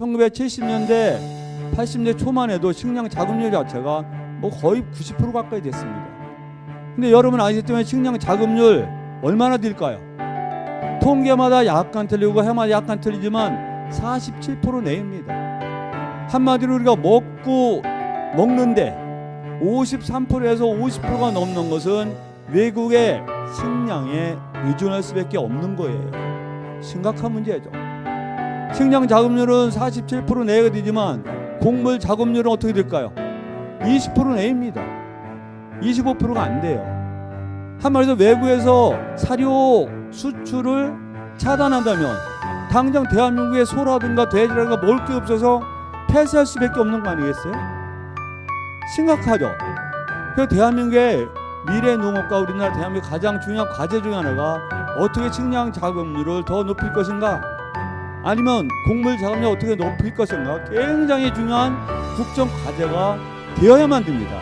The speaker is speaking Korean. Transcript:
1970년대 80년 초만 해도 식량 자급률 자체가 뭐 거의 90% 가까이 됐습니다. 근데 여러분 아시겠지만 식량 자급률 얼마나 될까요? 통계마다 약간 틀리고 해마다 약간 틀리지만 47% 내입니다. 한마디로 우리가 먹고 먹는데 53%에서 50%가 넘는 것은 외국의 식량에 의존할 수밖에 없는 거예요. 심각한 문제죠. 식량 자급률은 47% 내가 되지만 곡물 자급률은 어떻게 될까요? 20% 내입니다. 25%가 안 돼요. 한마디로 외국에서 사료 수출을 차단한다면 당장 대한민국의 소라든가 돼지라든가 먹을 게 없어서 폐쇄할 수밖에 없는 거 아니겠어요? 심각하죠. 그 대한민국의 미래 농업과 우리나라 대한민국 가장 중요한 과제 중 하나가 어떻게 식량 자급률을 더 높일 것인가 아니면 곡물 자급률 을 어떻게 높일 것인가 굉장히 중요한 국정 과제가 되어야만 됩니다.